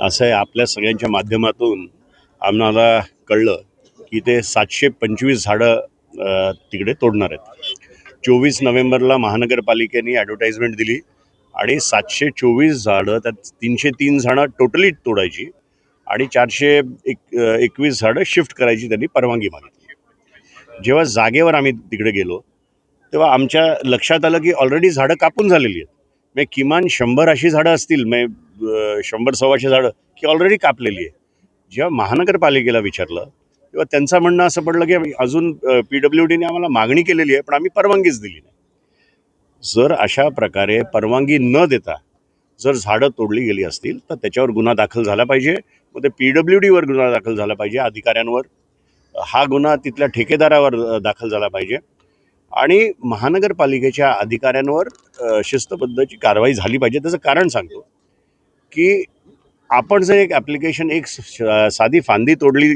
असं आहे आपल्या सगळ्यांच्या माध्यमातून आम्हाला कळलं की ते सातशे पंचवीस झाडं तिकडे तोडणार आहेत. चोवीस नोव्हेंबरला महानगरपालिकेने ॲडव्हर्टाईजमेंट दिली. आणि सातशे चोवीस झाडं त्यात तीनशे तीन झाडं टोटली तोडायची आणि चारशे एक एकवीस झाडं शिफ्ट करायची त्यांनी परवानगी मागितली. जेव्हा जागेवर आम्ही तिकडे गेलो तेव्हा आमच्या लक्षात आलं की ऑलरेडी झाडं कापून झालेली आहेत. म्हणजे किमान शंभर अशी झाडं असतील म्हणजे शंभर सव्वाशे झाडं की ऑलरेडी कापलेली आहे जेव्हा महानगरपालिकेला विचारलं तेव्हा त्यांचं म्हणणं असं पडलं की अजून पी डब्ल्यू डीने आम्हाला मागणी केलेली आहे पण आम्ही परवानगीच दिली नाही. जर अशा प्रकारे परवानगी न देता जर झाडं तोडली गेली असतील तर त्याच्यावर गुन्हा दाखल झाला पाहिजे. मग ते पी डब्ल्यू डीवर गुन्हा दाखल झाला पाहिजे अधिकाऱ्यांवर. हा गुन्हा तिथल्या ठेकेदारावर दाखल झाला पाहिजे. आणि महानगरपालिकेच्या अधिकाऱ्यांवर शिस्तबद्धची कारवाई झाली पाहिजे. त्याचं कारण सांगतो की आपण जर एक ॲप्लिकेशन एक साधी फांदी तोडली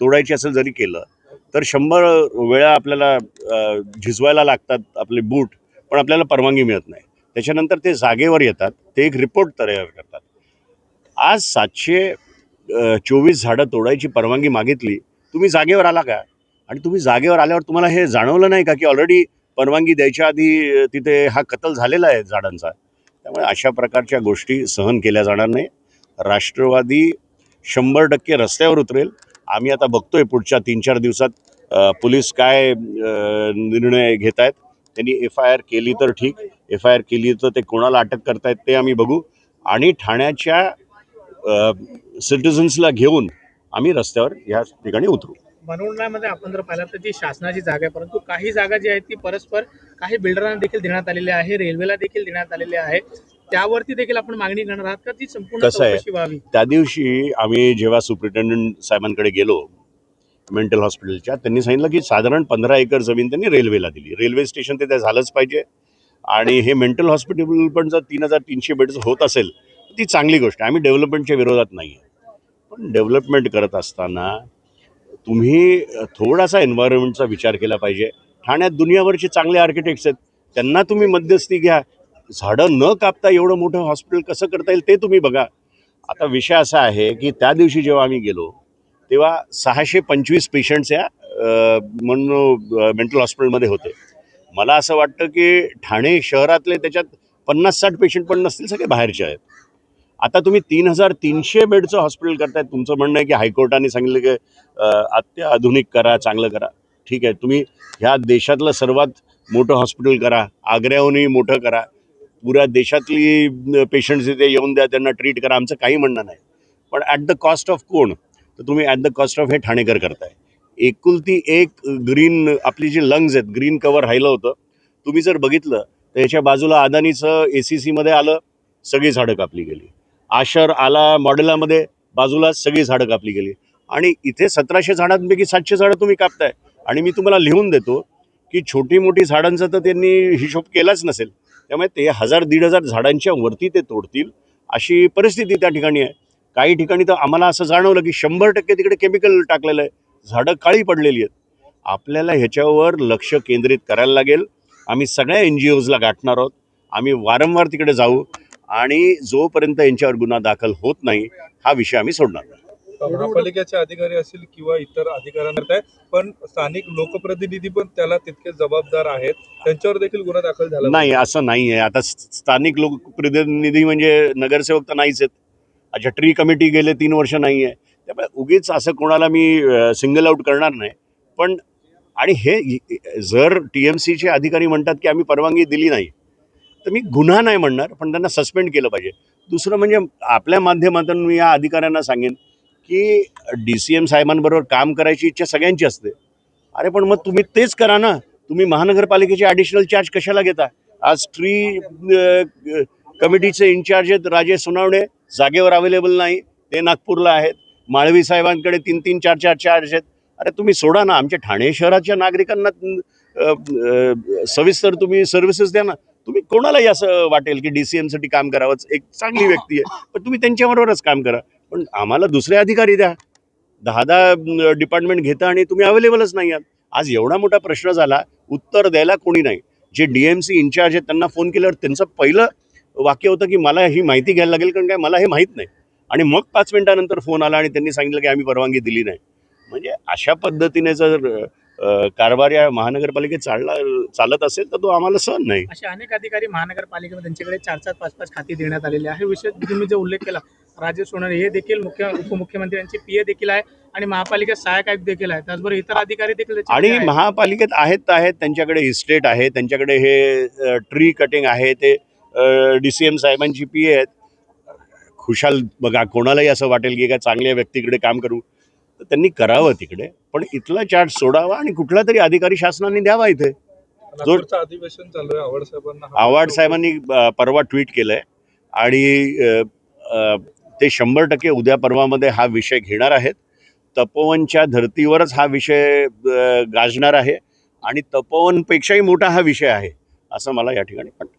तोडायची असेल जरी केलं तर शंभर वेळा आपल्याला झिजवायला लागतात आपले बूट. पण आपल्याला परवानगी मिळत नाही. त्याच्यानंतर ते जागेवर येतात ते एक रिपोर्ट तयार करतात. आज सातशे चोवीस झाडं तोडायची परवानगी मागितली तुम्ही जागेवर आला का? आणि तुम्ही जागेवर आल्यावर तुम्हाला हे जाणवलं नाही का की ऑलरेडी परवानगी द्यायच्या आधी तिथे हा कत्ल झालेला आहे झाडांचा? त्यामुळे अशा प्रकारच्या गोष्टी सहन केल्या जाणार नाही. राष्ट्रवादी शंभर टक्के रस्त्यावर उतरेल. आम्ही आता बघतोय पुढच्या तीन चार दिवसात पोलीस काय निर्णय घेत आहेत त्यांनी एफ आय आर केली तर ठीक. एफ आय आर केली तर ते कोणाला अटक करतायत ते आम्ही बघू. आणि ठाण्याच्या सिटिझन्सला घेऊन आम्ही रस्त्यावर या ठिकाणी उतरू. मनोरंजनामध्ये आपण जर पाहिलं तर जी शासनाची जागा आहे परंतु काही जागा जी आहे ती परस्पर काही बिल्डरांना देखील देण्यात आलेली आहे रेल्वेला देखील देण्यात आलेली आहे. त्यावरती देखील आपण मागणी करणार आहात का? ती संपूर्ण कसं आहे? त्या दिवशी आम्ही जेव्हा सुप्रिटेंडंट साहेबांकडे गेलो मेंटल हॉस्पिटलच्या त्यांनी सांगितलं की साधारण पंधरा एकर जमीन त्यांनी रेल्वेला दिली. रेल्वे स्टेशन ते त्या झालंच पाहिजे. आणि हे मेंटल हॉस्पिटल पण जर तीन हजार तीनशे बेड्स होत असेल तर ती चांगली गोष्ट आहे. आम्ही डेव्हलपमेंटच्या विरोधात नाही आहे पण डेव्हलपमेंट करत असताना तुम्ही थोडासा एन्व्हायरमेंटचा विचार केला पाहिजे. ठाण्यात दुनियाभरचे चांगले आर्किटेक्ट्स आहेत. त्यांना तुम्ही मध्यस्थी घ्या. झाडं न कापता एवढं मोठं हॉस्पिटल कसं करता येईल ते तुम्ही बघा. आता विषय असा आहे की त्या दिवशी जेव्हा आम्ही गेलो तेव्हा सहाशे पंचवीस पेशंट्स या म्हणून मेंटल हॉस्पिटलमध्ये होते. मला असं वाटतं की ठाणे शहरातले त्याच्यात पन्नास साठ पेशंट पण नसतील सगळे बाहेरचे आहेत. आता तुम्ही तीन हजार तीनशे बेडचं हॉस्पिटल करताय तुमचं म्हणणं आहे की हायकोर्टाने सांगितलं की अत्याधुनिक करा चांगलं करा. ठीक आहे तुम्ही ह्या देशातलं सर्वात मोठं हॉस्पिटल करा आग्र्याहूनही मोठं करा. पुऱ्या देशातली पेशंट्स इथे येऊन द्या त्यांना ट्रीट करा आमचं काही म्हणणं नाही. पण ॲट द कॉस्ट ऑफ कोण? तर तुम्ही ॲट द कॉस्ट ऑफ हे ठाणेकर करताय. एकुलती एक ग्रीन आपली जी लंग्स आहेत ग्रीन कवर राहिलं होतं. तुम्ही जर बघितलं तर याच्या बाजूला अदानीचं ए सी सीमध्ये आलं सगळी झाडं कापली गेली. आशर आला मॉडेलामध्ये बाजूला सगळी झाडं कापली गेली. आणि इथे सतराशे झाडांपैकी सातशे झाडं तुम्ही कापताय. आणि मी तुम्हाला लिहून देतो की छोटी मोठी झाडांचा तर त्यांनी हिशोब केलाच नसेल. त्यामुळे ते हजार दीड हजार झाडांच्या वरती ते तोडतील अशी परिस्थिती त्या ठिकाणी आहे. काही ठिकाणी तर आम्हाला असं जाणवलं की शंभर टक्के तिकडे केमिकल टाकलेलं आहे. झाडं काळी पडलेली आहेत. आपल्याला ह्याच्यावर लक्ष केंद्रित करायला लागेल. आम्ही सगळ्या एन जी ओजला गाठणार आहोत. आम्ही वारंवार तिकडे जाऊ आणि जोपर्यंत यांच्यावर गुन्हा दाखल होत नाही हा विषय आम्ही सोडणार नाही. महापालिकेचे अधिकारी असतील किंवा इतर अधिकाऱ्यांना आहे पण स्थानिक लोकप्रतिनिधी पण त्याला तितके जबाबदार आहेत. त्यांच्यावर देखील गुन्हा दाखल झाला नाही असं नाही आहे आता स्थानिक लोकप्रतिनिधी म्हणजे नगरसेवक तर नाहीच आहेत. अच्छा ट्री कमिटी गेले तीन वर्ष नाही आहे. त्यामुळे उगीच असं कोणाला मी सिंगल आउट करणार नाही. पण आणि हे जर टी एम सीचे अधिकारी म्हणतात की आम्ही परवानगी दिली नाही तर मी गुन्हा नाही म्हणणार पण त्यांना सस्पेंड केलं पाहिजे. दुसरं म्हणजे आपल्या माध्यमातून मी या अधिकाऱ्यांना सांगेन की डी सी एम साहेबांबरोबर काम करायची इच्छा सगळ्यांची असते. अरे पण मग तुम्ही तेच करा ना. तुम्ही महानगरपालिकेचे ॲडिशनल चार्ज कशाला घेता? आज ट्री कमिटीचे इन्चार्ज आहेत राजेश सुनावणे जागेवर अवेलेबल नाही. ते नागपूरला आहेत. माळवी साहेबांकडे तीन तीन चार चार चार्ज आहेत. अरे तुम्ही सोडा ना. आमच्या ठाणे शहराच्या नागरिकांना सविस्तर तुम्ही सर्व्हिसेस द्या ना. तुम्ही कोणालाही असं वाटेल की डी सी एमसाठी काम करावंच. एक चांगली व्यक्ती आहे. पण तुम्ही त्यांच्याबरोबरच काम करा. पण आम्हाला दुसरे अधिकारी द्या. दहा दहा डिपार्टमेंट घेता आणि तुम्ही अवेलेबलच नाही आहात. आज एवढा मोठा प्रश्न झाला. उत्तर द्यायला कोणी नाही. जे डी एम सी इन्चार्ज आहेत त्यांना फोन केल्यावर त्यांचं पहिलं वाक्य होतं की मला ही माहिती घ्यायला लागेल कारण काय मला हे माहीत नाही. आणि मग पाच मिनिटानंतर फोन आला आणि त्यांनी सांगितलं की आम्ही परवानगी दिली नाही. म्हणजे अशा पद्धतीने जर कारभार या महानगरपालिकेत चालला चालत असेल तर तो आम्हाला सहन नाही. असे अनेक अधिकारी महानगरपालिकेमध्ये त्यांच्याकडे चार चार पाच पाच खाती देण्यात आलेली आहे. विषय तुम्ही जो उल्लेख केला राजेश सोनारे हे देखील मुख्य उपमुख्यमंत्र्यांचे पीए देखील आहे आणि महापालिकेत सहाय्यक आयुक्त देखील आहे. त्याचबरोबर इतर अधिकारी देखील आणि. महापालिकेत आहेत तर आहेत त्यांच्याकडे इस्टेट आहे त्यांच्याकडे हे ट्री कटिंग आहे ते डी सी एम साहेबांची पी आहेत. खुशाल बघा कोणालाही असं वाटेल की एका चांगल्या व्यक्तीकडे काम करू. तर त्यांनी करावं तिकडे पण इथला चार्ज सोडावा आणि कुठला तरी अधिकारी शासनाने द्यावा इथे. नागपूरचं अधिवेशन चालू आहे आव्हाड साहेबांना आव्हाड साहेबांनी परवा ट्विट केलंय. आणि ते शंभर टक्के उद्या परवामध्ये हा विषय घेणार आहेत. तपोवनच्या धर्तीवरच हा विषय गाजणार आहे. आणि तपोवनपेक्षाही मोठा हा विषय आहे असं मला या ठिकाणी वाटतं.